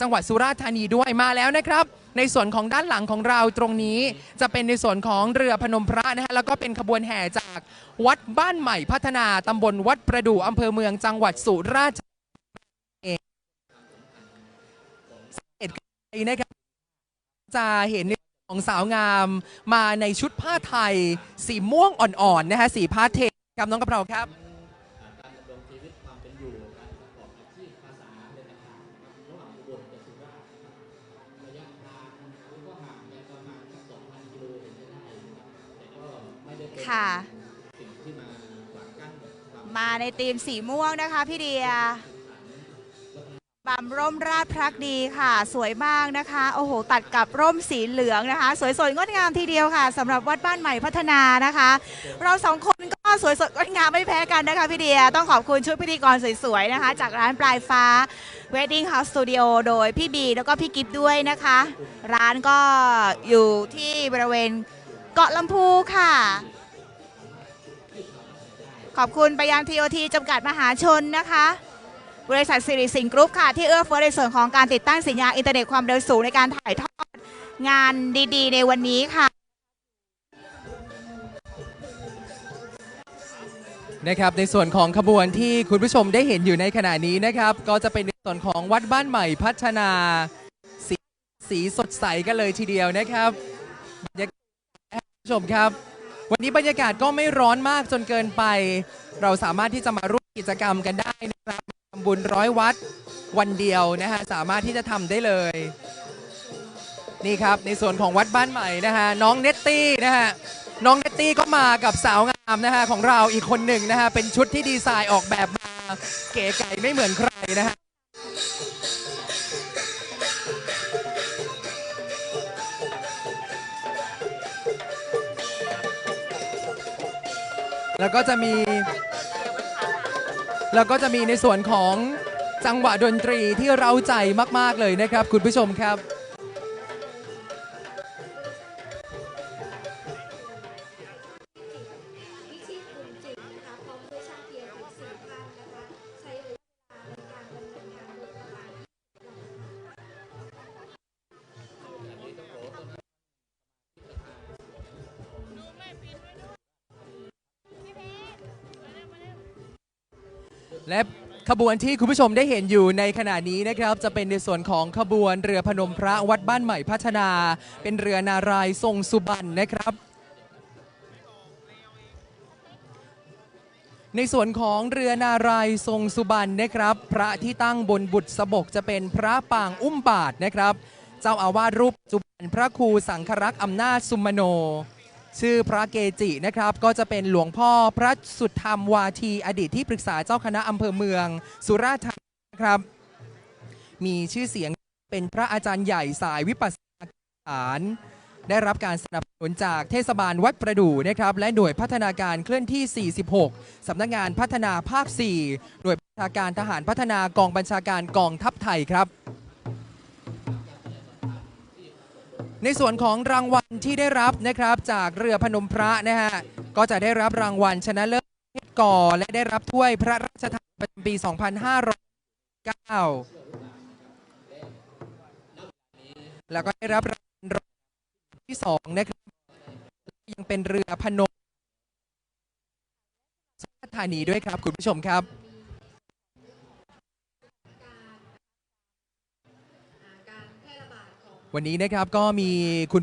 จังหวัดสุราษฎร์ธานีด้วยมาแล้วนะครับ ในส่วนของด้านหลังของเราตรงนี้จะเป็นในส่วนของเรือพนมพระนะฮะแล้วก็เป็นขบวนแห่จากวัดบ้านใหม่พัฒนาตำบลวัดประดู่อำเภอเมืองจังหวัดสุราษฎร์ธานีเองสังเกตกันไปนะครับจะเห็นของสาวงามมาในชุดผ้าไทย สีม่วงอ่อนๆนะฮะสีพาเทครับน้องกระเพราครับ ค่ะ มาในธีมสีม่วงนะคะพี่เดียบามร่มราชพรักดีค่ะ สวยมากนะคะ โอ้โห ตัดกับร่มสีเหลืองนะคะ สวยสดงดงามทีเดียวค่ะสำหรับวัดบ้านใหม่พัฒนานะคะ เราสองคนก็สวยสดงดงามไม่แพ้กันนะคะพี่เดีย ต้องขอบคุณชุดพิธีกรสวยๆนะคะ จากร้านปลายฟ้า Wedding House Studio โดยพี่บี แล้วก็พี่กิฟด้วยนะคะ ร้านก็อยู่ที่บริเวณเกาะลำพูค่ะ ขอบคุณไปยัง TOT จำกัดมหาชนนะคะ บริษัทสิริสิงกรุ๊ปค่ะ ที่เอื้อเฟื้อในส่วนของการติดตั้งสัญญาณอินเทอร์เน็ตความเร็วสูงในการถ่ายทอดงานดีๆ ในวันนี้ค่ะนะครับในส่วนของขบวนที่คุณผู้ชมได้เห็นอยู่ในขณะนี้นะครับ ก็จะเป็นในส่วนของวัดบ้านใหม่พัฒนาสีสีสดใสกันเลยทีเดียวนะครับบรรยากาศคุณผู้ชมครับ วันนี้บรรยากาศก็ไม่ร้อนมากจนเกินไป เราสามารถที่จะมาร่วมกิจกรรมกันได้นะครับทำบุญร้อยวัดวันเดียวนะฮะสามารถที่จะทำได้เลย นี่ครับในส่วนของวัดบ้านใหม่นะฮะน้องเนตตี้นะฮะน้องเนตตี้ก็มากับสาวงามนะฮะของเราอีกคนหนึ่งนะฮะเป็นชุดที่ดีไซน์ออกแบบมาเก๋ไก่ไม่เหมือนใครนะฮะ แล้วก็จะมี แล้วก็จะมีในส่วนของจังหวะดนตรีที่เราใจมาก ๆ เลยนะครับ คุณผู้ชมครับ และขบวนที่คุณผู้ชมได้เห็นอยู่ในขณะนี้นะครับ จะเป็นในส่วนของขบวนเรือพนมพระวัดบ้านใหม่พัฒนา เป็นเรือนารายทรงสุบรรณนะครับ ในส่วนของเรือนารายทรงสุบรรณนะครับ พระที่ตั้งบนบุตรสบกจะเป็นพระปางอุ้มบาทนะครับ เจ้าอาวาสรูปจุบันพระครูสังครักษ์อำนาจสุมโน ชื่อพระเกจินะครับ ก็จะเป็นหลวงพ่อพระสุดธรรมวาทีอดีตที่ปรึกษาเจ้าคณะอำเภอเมือง สุราษฎร์ธานีนะครับ มีชื่อเสียงเป็นพระอาจารย์ใหญ่สายวิปัสสนากรรมฐานได้รับการสนับสนุนจากเทศบาลวัดประดู่นะครับ และหน่วยพัฒนาการเคลื่อนที่ 46 สำนักงานพัฒนาภาค 4 หน่วยบัญชาการทหารพัฒนากองบัญชาการกองทัพไทยครับ ในส่วนของรางวัลที่ได้รับนะครับจากเรือพนมพระนะฮะก็จะได้รับรางวัลชนะเลิศก่อและได้รับถ้วยพระราชทานประจำปี 2509 แล้วก็ได้รับรางวัลที่สองนะครับยังเป็นเรือพนมสุราษฎร์ธานีด้วยครับ คุณผู้ชมครับ วันนี้นะครับก็มีคุณ